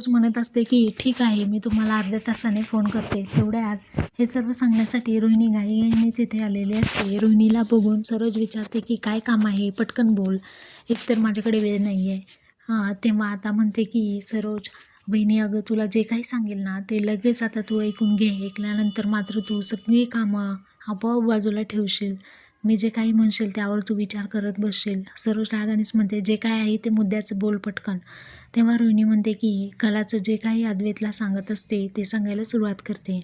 सरोज म्हणत असते की ठीक आहे मी तुम्हाला अर्ध्या तासाने फोन करते. तेवढ्यात हे सर्व सांगण्यासाठी रोहिणी घाईघाईने तिथे आलेली असते. रोहिणीला बघून सरोज विचारते की काय काम आहे? पटकन बोल. एकतर माझ्याकडे वेळ नाही आहे हां तेव्हा आता म्हणते की सरोज बहिणी अगं तुला जे काही सांगेल ना ते लगेच आता तू ऐकून घे. ऐकल्यानंतर मात्र तू सगळी कामं आपोआप बाजूला ठेवशील. मी जे काही म्हणशील त्यावर तू विचार करत बसशील. सरोज रागानेच म्हणते जे काय आहे ते मुद्द्याचं बोल पटकन. तेव्हा रोहिणी म्हणते की कलाचं जे काही अद्वैतला सांगत असते ते सांगायला सुरुवात करते.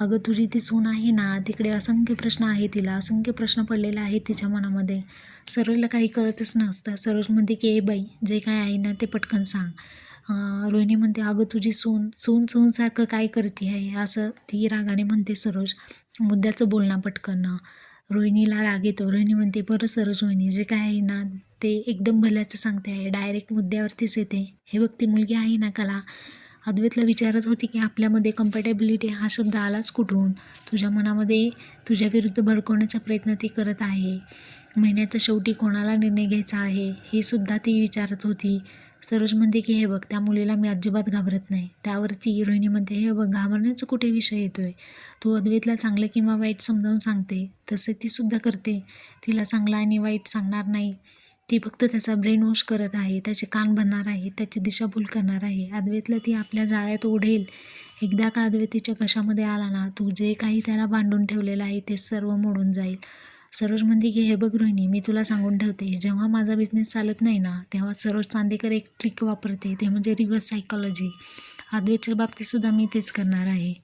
अगं तुझी ती सून आहे ना तिकडे असंख्य प्रश्न आहे तिला असंख्य प्रश्न पडलेला आहे तिच्या मनामध्ये. सरोजला काही कळतच नसतं. सरोज म्हणते की ए बाई जे काय आहे ना ते पटकन सांग. रोहिणी म्हणते अगं तुझी सून सून सूनसारखं काय करते आहे? असं ती रागाने म्हणते सरोज. मुद्द्याचं बोलणं पटकन. रोहिणीला राग येतो. रोहिणी म्हणते बरं सरोज रोहिणी जे काय आहे ना ते एकदम भल्याचं सांगते आहे. डायरेक्ट मुद्द्यावरतीच येते. हे बघ ती मुलगी आहे ना कला. अद्वैतला विचारत होती की आपल्यामध्ये कम्फर्टेबिलिटी हा शब्द आलाच कुठून? तुझ्या मनामध्ये तुझ्या विरुद्ध भडकवण्याचा प्रयत्न ती करत आहे. महिन्याच्या शेवटी कोणाला निर्णय घ्यायचा आहे हे सुद्धा ती विचारत होती. सरोज म्हणते की हे बघ त्या मुलीला मी अजिबात घाबरत नाही. त्यावरती रोहिणी म्हणते हे बघ घाबरण्याचा कुठे विषय येतो आहे तू अद्वैतला चांगलं किंवा वाईट समजावून सांगते. तसे ती सुद्धा करते. तिला चांगलं आणि वाईट सांगणार नाही. ती फक्त त्याचा ब्रेन वॉश करत आहे. त्याचे कान बनणार आहे. त्याची दिशाभूल करणार आहे. अद्वैतला ती आपल्या जाळ्यात ओढेल. एकदा का अद्वैतीच्या कशामध्ये आला ना तू जे काही त्याला बांधून ठेवलेलं आहे ते सर्व मोडून जाईल. सरोज म्हणते की हे बघ रोहिणी मी तुला सांगून ठेवते जेव्हा माझा बिझनेस चालत नाही ना तेव्हा सरोज चांदेकर एक ट्रिक वापरते ते म्हणजे रिव्हर्स सायकॉलॉजी अद्वैतच्या बाबतीतसुद्धा मी तेच करणार आहे.